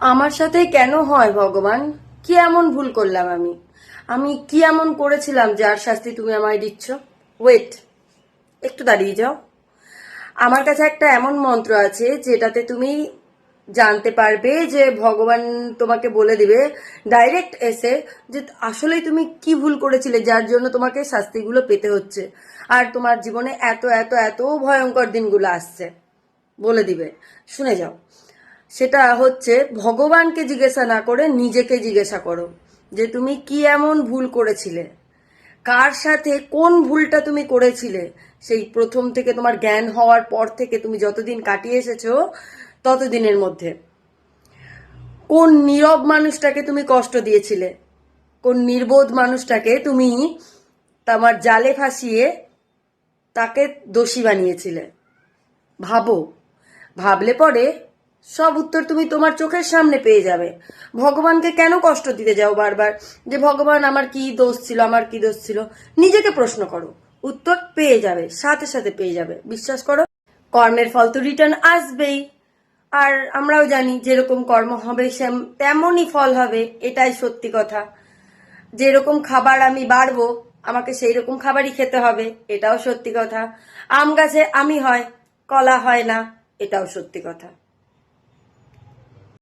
আমার সাথে কেন হয়, ভগবান? কি এমন ভুল করলাম আমি? আমি কি এমন করেছিলাম যার শাস্তি তুমি আমায় দিচ্ছ? ওয়েট একটু দাঁড়িয়ে যাও। আমার কাছে একটা এমন মন্ত্র আছে যেটাতে তুমি জানতে পারবে যে ভগবান তোমাকে বলে দিবে ডাইরেক্ট এসে যে আসলেই তুমি কি ভুল করেছিলে যার জন্য তোমাকে শাস্তিগুলো পেতে হচ্ছে। আর তোমার জীবনে এত এত এত ভয়ঙ্কর দিনগুলো আসছে। বলে দিবে। শুনে যাও। সেটা হচ্ছে ভগবানকে জিজ্ঞাসা না করে নিজেকে জিজ্ঞাসা করো যে তুমি কি এমন ভুল করেছিলে? কার সাথে কোন ভুলটা তুমি করেছিলে? সেই প্রথম থেকে তোমার জ্ঞান হওয়ার পর থেকে তুমি যতদিন কাটিয়ে এসেছ, ততদিনের মধ্যে। কোন নীরব মানুষটাকে তুমি কষ্ট দিয়েছিলে? কোন নির্বোধ মানুষটাকে তুমি তোমার জালে ফাঁসিয়ে তাকে দোষী বানিয়েছিলে? ভাবো। ভাবলে পরে সব উত্তর তুমি তোমার চোখের সামনে পেয়ে যাবে। ভগবানকে কেন কষ্ট দিতে যাও বারবার? যে ভগবান আমার কি দোষ ছিল, আমার কি দোষ ছিল? নিজেকে প্রশ্ন করো। উত্তর পেয়ে যাবে, সাথে সাথে পেয়ে যাবে। বিশ্বাস করো, কর্মের ফল তো রিটার্ন আসবেই। আর আমরাও জানি, যেরকম কর্ম হবে সেম, তেমনই ফল হবে, এটাই সত্যি কথা। যেরকম খাবার আমি বাড়বো, আমাকে সেই রকম খাবারই খেতে হবে, এটাও সত্যি কথা। আম গাছে আমি হয়, কলা হয় না, এটাও সত্যি কথা।